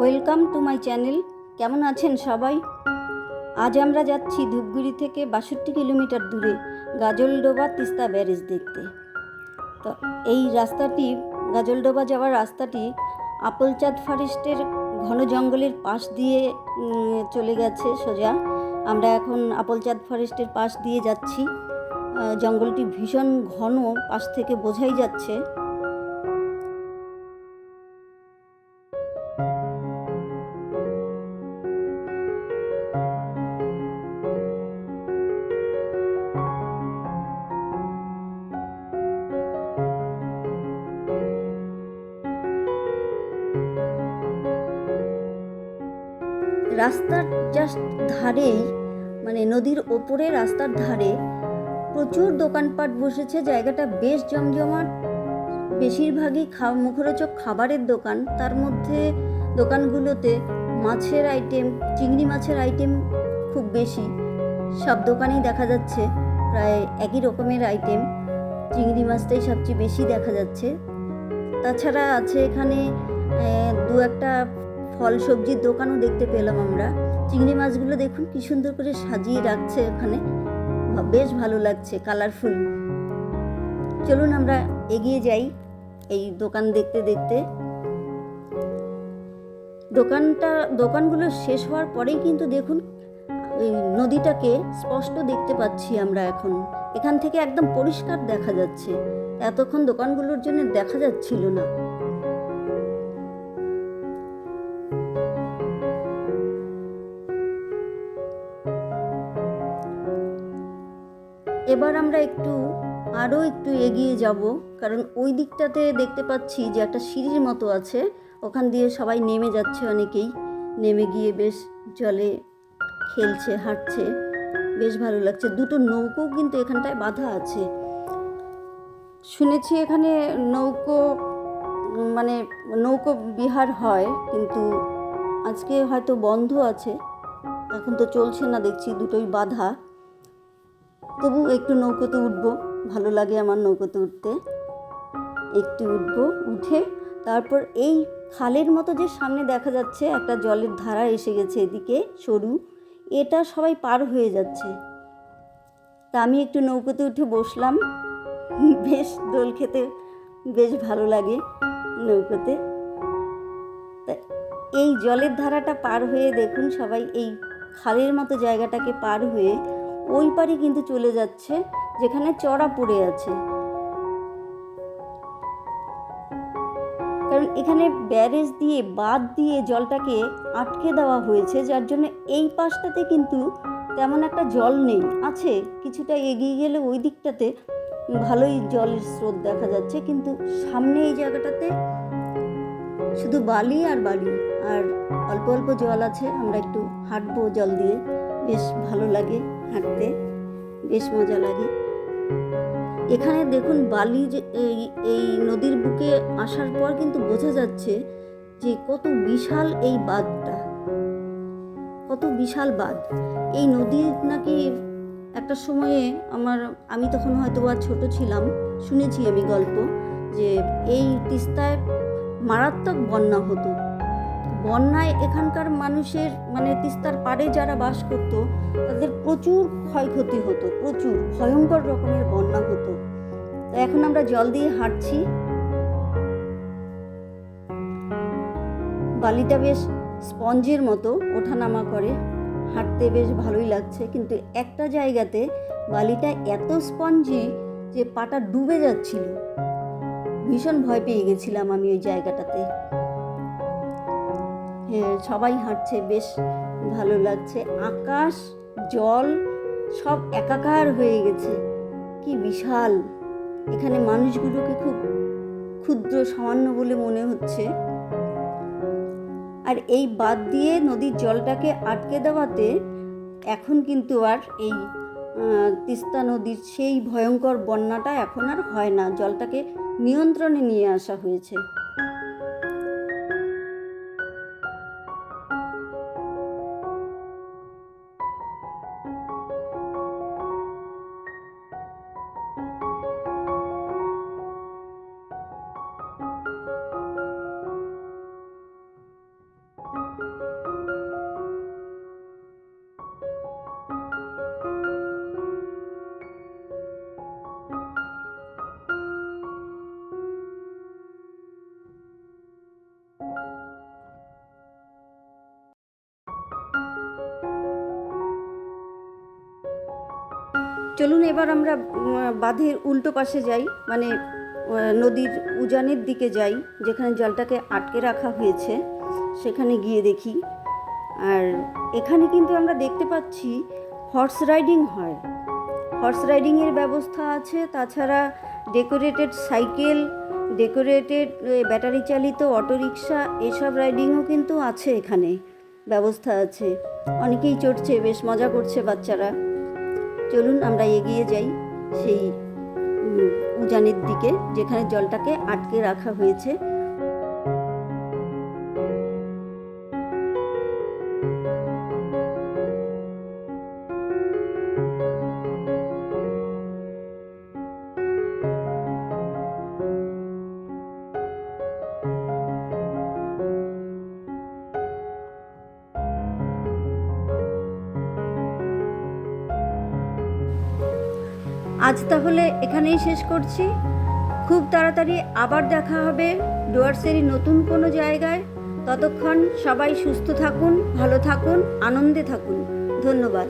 Welcome to my channel. কেমন আছেন সবাই? আজ আমরা যাচ্ছি ধূপগুড়ি থেকে বাষট্টি কিলোমিটার দূরে গাজলডোবা তিস্তা ব্যারেজ দেখতে। তো এই রাস্তাটি, গাজলডোবা যাওয়ার রাস্তাটি আপলচাঁদ ফরেস্টের ঘন জঙ্গলের পাশ দিয়ে চলে গেছে সোজা। আমরা এখন আপলচাঁদ ফরেস্টের পাশ দিয়ে যাচ্ছি। জঙ্গলটি ভীষণ ঘন, পাশ থেকে বোঝাই যাচ্ছে। রাস্তার জাস্ট ধারেই মানে নদীর ওপরে রাস্তার ধারে প্রচুর দোকানপাট বসেছে। জায়গাটা বেশ জমজমাট। বেশিরভাগই খা মুখরোচক খাবারের দোকান। তার মধ্যে দোকানগুলোতে মাছের আইটেম চিংড়ি মাছের আইটেম খুব বেশি। সব দোকানেই দেখা যাচ্ছে প্রায় একই রকমের আইটেম চিংড়ি মাছটাই সবচেয়ে বেশি দেখা যাচ্ছে। তাছাড়া আছে এখানে দু একটা ফল সবজির দোকানও দেখতে পেলাম আমরা। চিংড়ি মাছগুলো দেখুন কি সুন্দর করে সাজিয়ে রাখছে ওখানে বেশ ভালো লাগছে কালারফুল চলুন আমরা এগিয়ে যাই এই দোকান দেখতে দেখতে। দোকানটা, দোকানগুলো শেষ হওয়ার পরেই কিন্তু দেখুন, ওই নদীটাকে স্পষ্ট দেখতে পাচ্ছি আমরা এখন। এখান থেকে একদম পরিষ্কার দেখা যাচ্ছে। এতক্ষণ দোকানগুলোর জন্য দেখা যাচ্ছিল না। এবার আমরা একটু আরও একটু এগিয়ে যাব, কারণ ওই দিকটাতে দেখতে পাচ্ছি যে একটা সিঁড়ির মতো আছে। ওখান দিয়ে সবাই নেমে যাচ্ছে অনেকেই। নেমে গিয়ে বেশ জলে খেলছে, হাঁটছে। বেশ ভালো লাগছে। দুটো নৌকো কিন্তু এখানটায় বাধা আছে। শুনেছি এখানে নৌকো মানে নৌকো বিহার হয়, কিন্তু আজকে হয়তো বন্ধ আছে। এখন তো চলছে না, দেখছি দুটোই বাধা। তবু একটু নৌকোতে উঠবো। ভালো লাগে আমার নৌকোতে উঠতে। একটু উঠবো, উঠে তারপর এই খালের মতো যে সামনে দেখা যাচ্ছে একটা জলের ধারা এসে গেছে এদিকে সরু, এটা সবাই পার হয়ে যাচ্ছে। তা আমি একটু নৌকোতে উঠে বসলাম। বেশ দোল খেতে বেশ ভালো লাগে নৌকোতে। তা এই জলের ধারাটা পার হয়ে দেখুন সবাই, এই খালের মতো জায়গাটাকে পার হয়ে ওই পারে কিন্তু চলে যাচ্ছে, যেখানে চড়া পড়ে আছে। কারণ এখানে ব্যারেজ দিয়ে বাদ দিয়ে জলটাকে আটকে দেওয়া হয়েছে, যার জন্য এই পাশটাতে কিন্তু তেমন একটা জল নেই। আছে, কিছুটা এগিয়ে গেলে ওই দিকটাতে ভালোই জলের স্রোত দেখা যাচ্ছে, কিন্তু সামনে এই জায়গাটাতে শুধু বালি আর বালি, আর অল্প অল্প জল আছে। আমরা একটু হাঁটবো জল দিয়ে, বেশ ভালো লাগে। হাঁটতে। বেশ মজা লাগে। এখানে দেখুন বালি যে, এই এই নদীর বুকে আসার পর কিন্তু বোঝা যাচ্ছে যে কত বিশাল এই বাঁধটা। কত বিশাল বাঁধ। এই নদীর নাকি একটা সময়ে আমার, আমি তখন হয়তো আর ছোট ছিলাম, শুনেছি আমি গল্প যে এই তিস্তায় মারাত্মক বন্যা হতো। বন্যায় এখানকার মানুষের মানে তিস্তার পাড়ে যারা বাস করত, তাদের প্রচুর ক্ষয়ক্ষতি হতো, প্রচুর ভয়ঙ্কর রকমের বন্যা হতো। তো এখন আমরা জল দিয়ে হাঁটছি। বালিটা বেশ স্পঞ্জের মতো ওঠানামা করে। হাঁটতে বেশ ভালোই লাগছে, কিন্তু একটা জায়গাতে বালিটা এত স্পঞ্জি যে পাটা ডুবে যাচ্ছিল। ভীষণ ভয় পেয়ে গেছিলাম আমি ওই জায়গাটাতে। সবাই হাঁটছে, বেশ ভালো লাগছে। আকাশ, জল, সব একাকার হয়ে গেছে। কি বিশাল। এখানে মানুষগুলোকে খুব ক্ষুদ্র, সামান্য বলে মনে হচ্ছে। আর এই বাদ দিয়ে নদীর জলটাকে আটকে দেওয়াতে এখন কিন্তু আর এই তিস্তা নদীর সেই ভয়ঙ্কর বন্যাটা এখন আর হয় না। জলটাকে নিয়ন্ত্রণে নিয়ে আসা হয়েছে। চলুন এবার আমরা বাঁধের উল্টো পাশে যাই মানে নদীর উজানের দিকে যাই, যেখানে জলটাকে আটকে রাখা হয়েছে, সেখানে গিয়ে দেখি। আর এখানে কিন্তু আমরা দেখতে পাচ্ছি হর্স রাইডিং হয়। হর্স রাইডিংয়ের ব্যবস্থা আছে, তাছাড়া ডেকোরেটেড সাইকেল ডেকোরেটেড ব্যাটারি চালিত অটোরিকশা, এসব রাইডিংও কিন্তু আছে এখানে, ব্যবস্থা আছে। অনেকেই চড়ছে, বেশ মজা করছে বাচ্চারা। চলুন আমরা এগিয়ে যাই সেই উজানের দিকে যেখানে জলটাকে আটকে রাখা হয়েছে। আজ তাহলে এখানেই শেষ করছি। খুব তাড়াতাড়ি আবার দেখা হবে ডুয়ার্সেরই নতুন কোনো জায়গায়। ততক্ষণ সবাই সুস্থ থাকুন, ভালো থাকুন, আনন্দে থাকুন। ধন্যবাদ।